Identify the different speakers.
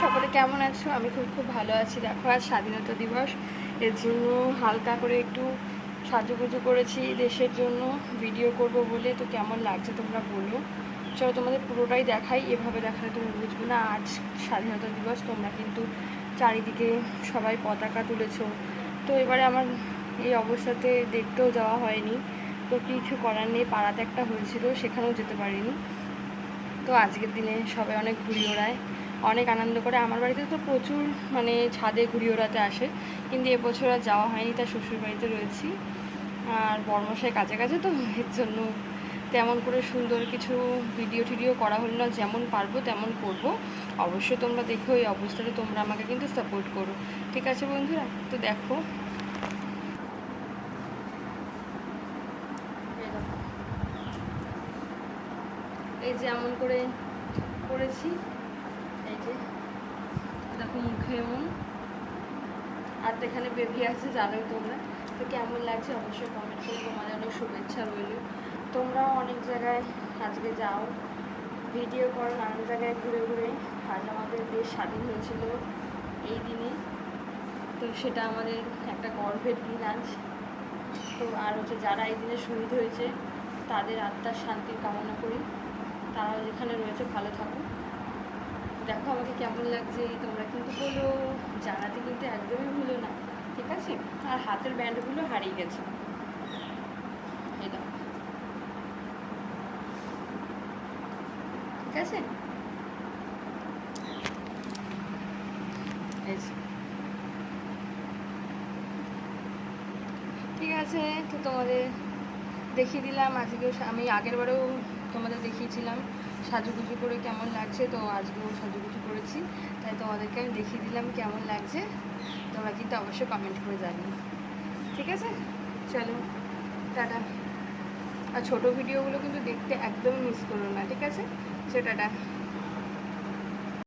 Speaker 1: সকলে কেমন আছো? আমি খুব খুব ভালো আছি। দেখো, আজ স্বাধীনতা দিবস। এর জন্য হালকা করে একটু সাজুগুজু করেছি দেশের জন্য। ভিডিও করব বলে তো কেমন লাগছে তোমরা বলো। চলো তোমাদের পুরোটাই দেখাই। এভাবে দেখালে তুমি বুঝবে না। আজ স্বাধীনতা দিবস, তোমরা কিন্তু চারিদিকে সবাই পতাকা তুলেছো। তো এবারে আমার এই অবস্থাতে দেখতেও যাওয়া হয়নি। তো কিছু করার নেই। পাড়াতে একটা হয়েছিল, সেখানেও যেতে পারিনি। তো আজকের দিনে সবাই অনেক ঘুরি ওড়ায়। অনেক আনন্দ করে। আমার বাড়িতে তো প্রচুর মানে ছাদে ঘুরি ওড়াতে আসে। কিন্তু এবছর আর যাওয়া হয়নি তার শ্বশুর বাড়িতে রয়েছি। আর বর্মশাই কাছে কাছে তো এর জন্য তেমন করে সুন্দর কিছু ভিডিও টিডিও করা হলো না। যেমন পারব তেমন করব। অবশ্যই তোমরা দেখো এই অবস্থাতে তোমরা আমাকে কিন্তু সাপোর্ট করো। ঠিক আছে বন্ধুরা, তো দেখো এই দেখো। এই যে এমন করে করেছি। মুখে এমন আর তো এখানে বেবি আছে, জানোই তোমরা। তো কেমন লাগছে অবশ্যই কমেন্ট করে তোমাদের অনেক শুভেচ্ছা রইল। তোমরাও অনেক জায়গায় আজকে যাও। ভিডিও করো, নানান জায়গায় ঘুরে ঘুরে। আজ আমাদের দেশ স্বাধীন হয়েছিল এই দিনে। তো সেটা আমাদের একটা গর্বের দিন আজ। তো আর হচ্ছে যারা এই দিনে শহীদ হয়েছে, তাদের আত্মার শান্তির কামনা করি। তারাও যেখানে রয়েছে, ভালো থাকুক। দেখো আমাকে কেমন লাগছে, তোমরা কিন্তু বলো। জানাতে কিন্তু একদমই ভুলো না, ঠিক আছে? আর হাতের ব্যান্ডগুলো হারিয়ে গেছে। দেখো। ঠিক আছে? ঠিক আছে, তো তোমাদের দেখিয়ে দিলাম। আজকেও সা- আমি আগের বারেও তোমাদের দেখিয়েছিলাম। সাজুগুজু করে কেমন লাগছে, তো আজকেও সাজুগুজু করেছি। তাই তোমাদেরকে আমি দেখিয়ে দিলাম কেমন লাগছে। তোমরা কিন্তু অবশ্যই কমেন্ট করে জানিও। ঠিক আছে? চলো, টাটা। আর ছোটো ভিডিওগুলো কিন্তু দেখতে একদম মিস করো না, ঠিক আছে? সে টাটা।